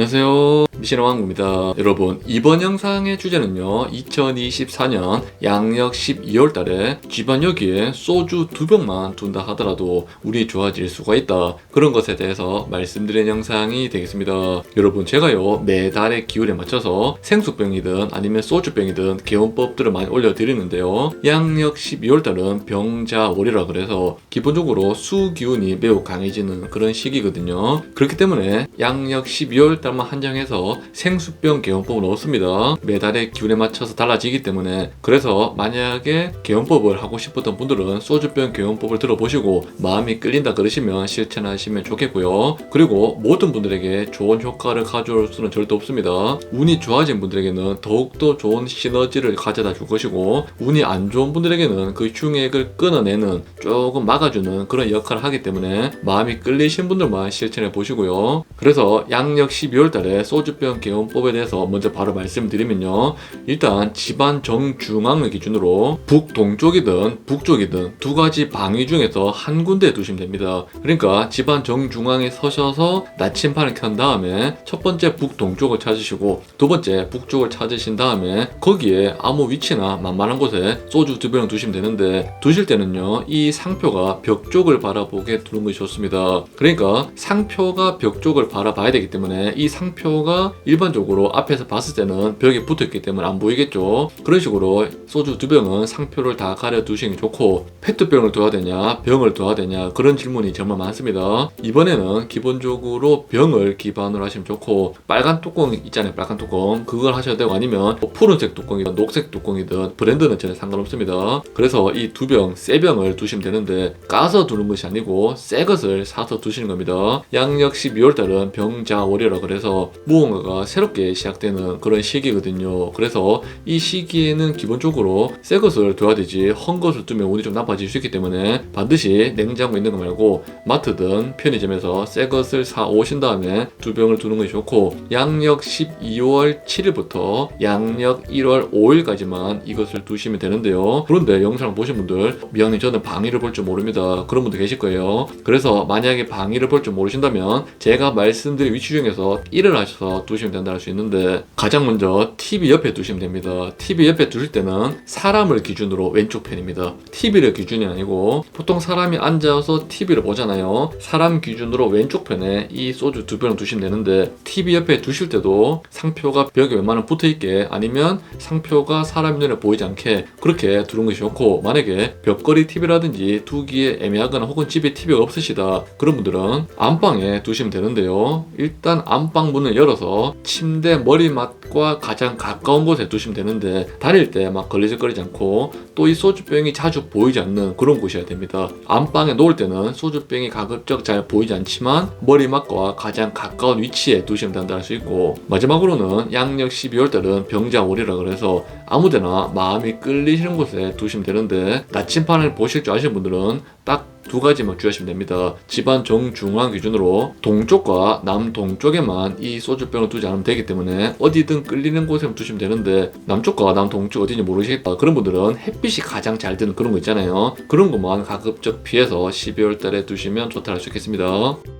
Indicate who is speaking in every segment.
Speaker 1: 안녕하세요 미신왕입니다. 여러분 이번 영상의 주제는요 2024년 양력 12월 달에 집안 여기에 소주 두 병만 둔다 하더라도 운이 좋아질 수가 있다. 그런 것에 대해서 말씀드린 영상이 되겠습니다. 여러분 제가요 매달의 기운에 맞춰서 생수병이든 아니면 소주병이든 개원법들을 많이 올려드리는데요. 양력 12월 달은 병자월이라 그래서 기본적으로 수기운이 매우 강해지는 그런 시기거든요. 그렇기 때문에 양력 12월 달만 한정해서 생수병 개원법을 넣었습니다. 매달의 기운에 맞춰서 달라지기 때문에 그래서 만약에 개원법을 하고 싶었던 분들은 소주병 개원법을 들어보시고 마음이 끌린다 그러시면 실천하시면 좋겠고요. 그리고 모든 분들에게 좋은 효과를 가져올 수는 절대 없습니다. 운이 좋아진 분들에게는 더욱더 좋은 시너지를 가져다 줄 것이고 운이 안 좋은 분들에게는 그 흉액을 끊어내는 조금 막아주는 그런 역할을 하기 때문에 마음이 끌리신 분들만 실천해 보시고요. 그래서 양력 12월 달에 소주 병 개원법에 대해서 먼저 바로 말씀드리면요. 일단 집안 정중앙을 기준으로 북동쪽이든 북쪽이든 두 가지 방위 중에서 한 군데 두시면 됩니다. 그러니까 집안 정중앙에 서셔서 나침판을 켠 다음에 첫 번째 북동쪽을 찾으시고 두 번째 북쪽을 찾으신 다음에 거기에 아무 위치나 만만한 곳에 소주 두 병을 두시면 되는데 두실 때는요 이 상표가 벽 쪽을 바라보게 두는 것이 좋습니다. 그러니까 상표가 벽 쪽을 바라봐야 되기 때문에 이 상표가 일반적으로 앞에서 봤을 때는 벽에 붙어 있기 때문에 안 보이겠죠. 그런 식으로 소주 두 병은 상표를 다 가려 두시는 게 좋고 페트병을 둬야 되냐 병을 둬야 되냐 그런 질문이 정말 많습니다. 이번에는 기본적으로 병을 기반으로 하시면 좋고 빨간 뚜껑 있잖아요 빨간 뚜껑 그걸 하셔야 되고 아니면 뭐 푸른색 뚜껑이든 녹색 뚜껑이든 브랜드는 전혀 상관없습니다. 그래서 이 두 병, 세 병을 두시면 되는데 까서 두는 것이 아니고 새 것을 사서 두시는 겁니다. 양력 12월 달은 병자월이라 그래서 무언가 가 새롭게 시작되는 그런 시기거든요. 그래서 이 시기에는 기본적으로 새 것을 둬야 되지 헝 것을 두면 운이 좀 나빠질 수 있기 때문에 반드시 냉장고 있는 거 말고 마트든 편의점에서 새 것을 사 오신 다음에 두 병을 두는 것이 좋고 양력 12월 7일부터 양력 1월 5일까지만 이것을 두시면 되는데요. 그런데 영상 보신 분들 미안해 저는 방위를 볼 줄 모릅니다. 그런 분들 계실 거예요. 그래서 만약에 방위를 볼 줄 모르신다면 제가 말씀드린 위치 중에서 1을 하셔서 두시면 된다 할 수 있는데 가장 먼저 TV 옆에 두시면 됩니다. TV 옆에 두실 때는 사람을 기준으로 왼쪽 편입니다. TV를 기준이 아니고 보통 사람이 앉아서 TV를 보잖아요. 사람 기준으로 왼쪽 편에 이 소주 두 병을 두시면 되는데 TV 옆에 두실 때도 상표가 벽에 웬만하면 붙어 있게 아니면 상표가 사람 눈에 보이지 않게 그렇게 두는 것이 좋고 만약에 벽걸이 TV라든지 두기에 애매하거나 혹은 집에 TV가 없으시다 그런 분들은 안방에 두시면 되는데요. 일단 안방 문을 열어서 침대 머리맡과 가장 가까운 곳에 두시면 되는데 다닐 때 막 걸리적거리지 않고 또 이 소주병이 자주 보이지 않는 그런 곳이어야 됩니다. 안방에 놓을 때는 소주병이 가급적 잘 보이지 않지만 머리맡과 가장 가까운 위치에 두시면 된다 할 수 있고 마지막으로는 양력 12월 달은 병자월이라 그래서 아무데나 마음이 끌리시는 곳에 두시면 되는데 나침판을 보실 줄 아시는 분들은 딱 두 가지만 주시면 됩니다. 집안 정중앙 기준으로 동쪽과 남동쪽에만 이 소주병을 두지 않으면 되기 때문에 어디든 끌리는 곳에 두시면 되는데 남쪽과 남동쪽 어딘지 모르시겠다 그런 분들은 햇빛이 가장 잘 드는 그런 거 있잖아요. 그런 것만 가급적 피해서 12월 달에 두시면 좋다 할 수 있겠습니다.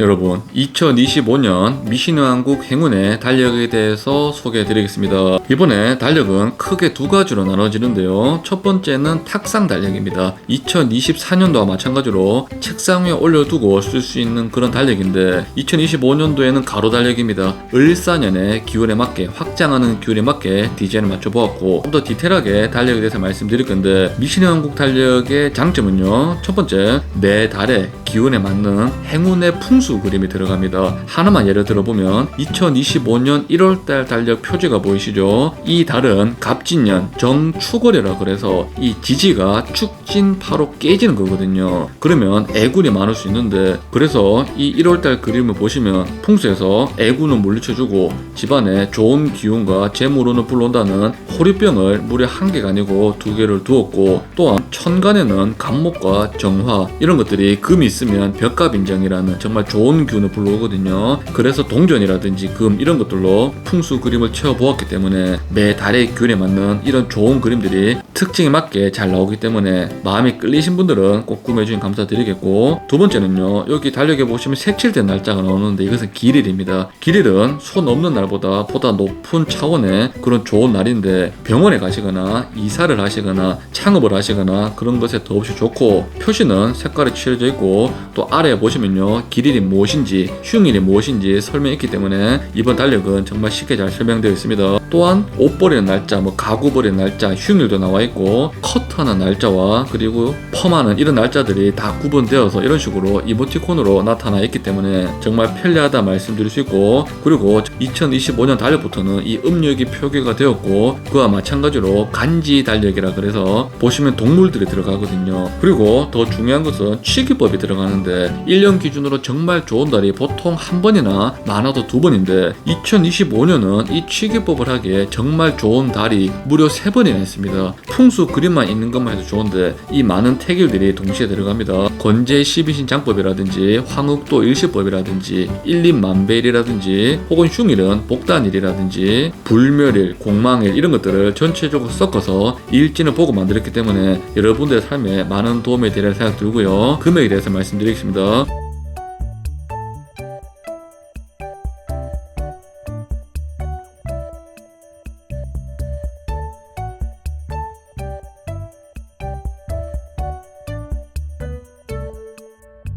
Speaker 1: 여러분, 2025년 미신왕국 행운의 달력에 대해서 소개해 드리겠습니다. 이번에 달력은 크게 두 가지로 나눠지는데요. 첫 번째는 탁상 달력입니다. 2024년도와 마찬가지로 책상 위에 올려두고 쓸 수 있는 그런 달력인데 2025년도에는 가로 달력입니다. 을사년의 기운에 맞게 확장하는 기운에 맞게 디자인을 맞춰 보았고 좀 더 디테일하게 달력에 대해서 말씀드릴 건데 미신왕국 달력의 장점은요. 첫 번째, 매 달의 기운에 맞는 행운의 풍수 그림이 들어갑니다. 하나만 예를 들어보면 2025년 1월달 달력 표지가 보이시죠? 이 달은 갑진년 정축월이라 그래서 이 지지가 축진파로 깨지는 거거든요. 그러면 애군이 많을 수 있는데 그래서 이 1월달 그림을 보시면 풍수에서 애군은 물리쳐주고 집안에 좋은 기운과 재물운을 불러온다는 호리병을 무려 한 개가 아니고 두 개를 두었고 또한 천간에는 간목과 정화 이런 것들이 금이 있으면 벽갑 인정이라는 정말 좋은 좋은 기운을 불러오거든요. 그래서 동전이라든지 금 이런 것들로 풍수 그림을 채워보았기 때문에 매 달의 기운에 맞는 이런 좋은 그림들이 특징에 맞게 잘 나오기 때문에 마음이 끌리신 분들은 꼭 구매해주신 감사드리겠고 두 번째는요 여기 달력에 보시면 색칠된 날짜가 나오는데 이것은 길일입니다. 길일은 손 없는 날보다 보다 높은 차원의 그런 좋은 날인데 병원에 가시거나 이사를 하시거나 창업을 하시거나 그런 것에 더없이 좋고 표시는 색깔이 칠해져 있고 또 아래에 보시면요 길일이 무엇인지 흉일이 무엇인지 설명이 있기 때문에 이번 달력은 정말 쉽게 잘 설명되어 있습니다. 또한 옷 버리는 날짜, 뭐 가구 버리는 날짜, 흉일도 나와 있고 커트하는 날짜와 그리고 펌하는 이런 날짜들이 다 구분되어서 이런 식으로 이모티콘으로 나타나 있기 때문에 정말 편리하다 말씀드릴 수 있고 그리고 2025년 달력부터는 이 음력이 표기가 되었고 그와 마찬가지로 간지 달력이라 그래서 보시면 동물들이 들어가거든요. 그리고 더 중요한 것은 취기법이 들어가는데 1년 기준으로 정말 좋은 달이 보통 한 번이나 많아도 두 번인데 2025년은 이 취기법을 하기에 정말 좋은 달이 무려 세 번이나 있습니다. 풍수 그림만 있는 것만 해도 좋은데 이 많은 태길들이 동시에 들어갑니다. 건재 12신 장법이라든지 황흑도 일시법이라든지 일립만배일이라든지 혹은 흉일은 복단일이라든지 불멸일, 공망일 이런 것들을 전체적으로 섞어서 일진을 보고 만들었기 때문에 여러분들의 삶에 많은 도움이 되리라 생각 들고요. 금액에 대해서 말씀드리겠습니다.